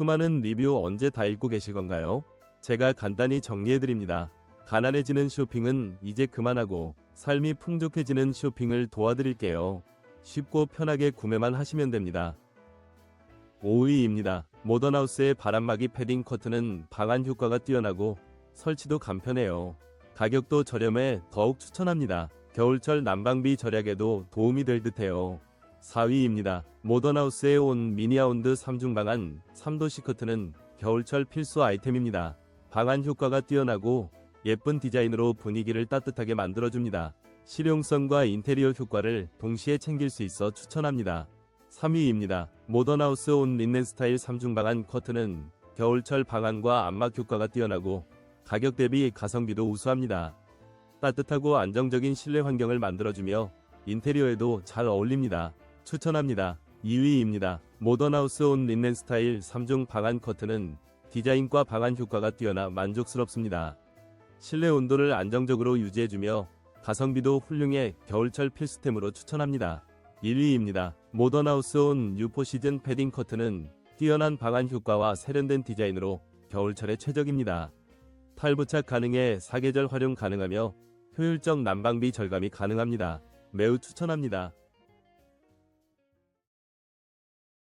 수많은 리뷰 언제 다 읽고 계실 건가요? 제가 간단히 정리해드립니다. 가난해지는 쇼핑은 이제 그만하고 삶이 풍족해지는 쇼핑을 도와드릴게요. 쉽고 편하게 구매만 하시면 됩니다. 5위입니다. 모던하우스의 바람막이 패딩 커튼은 방한 효과가 뛰어나고 설치도 간편해요. 가격도 저렴해 더욱 추천합니다. 겨울철 난방비 절약에도 도움이 될 듯해요. 4위입니다. 모던하우스에 온 미니아운드 3중 방안 3도시 커튼은 겨울철 필수 아이템입니다. 방한 효과가 뛰어나고 예쁜 디자인으로 분위기를 따뜻하게 만들어줍니다. 실용성과 인테리어 효과를 동시에 챙길 수 있어 추천합니다. 3위입니다. 모던하우스 온 린넨 스타일 3중 방안 커튼은 겨울철 방안과 안막 효과가 뛰어나고 가격 대비 가성비도 우수합니다. 따뜻하고 안정적인 실내 환경을 만들어주며 인테리어에도 잘 어울립니다. 추천합니다. 2위입니다. 모던하우스 온 린넨 스타일 3중 방안 커튼은 디자인과 방안 효과가 뛰어나 만족스럽습니다. 실내 온도를 안정적으로 유지해주며 가성비도 훌륭해 겨울철 필수템으로 추천합니다. 1위입니다. 모던하우스 온 유포 시즌 패딩 커튼은 뛰어난 방안 효과와 세련된 디자인으로 겨울철에 최적입니다. 탈부착 가능해 사계절 활용 가능하며 효율적 난방비 절감이 가능합니다. 매우 추천합니다.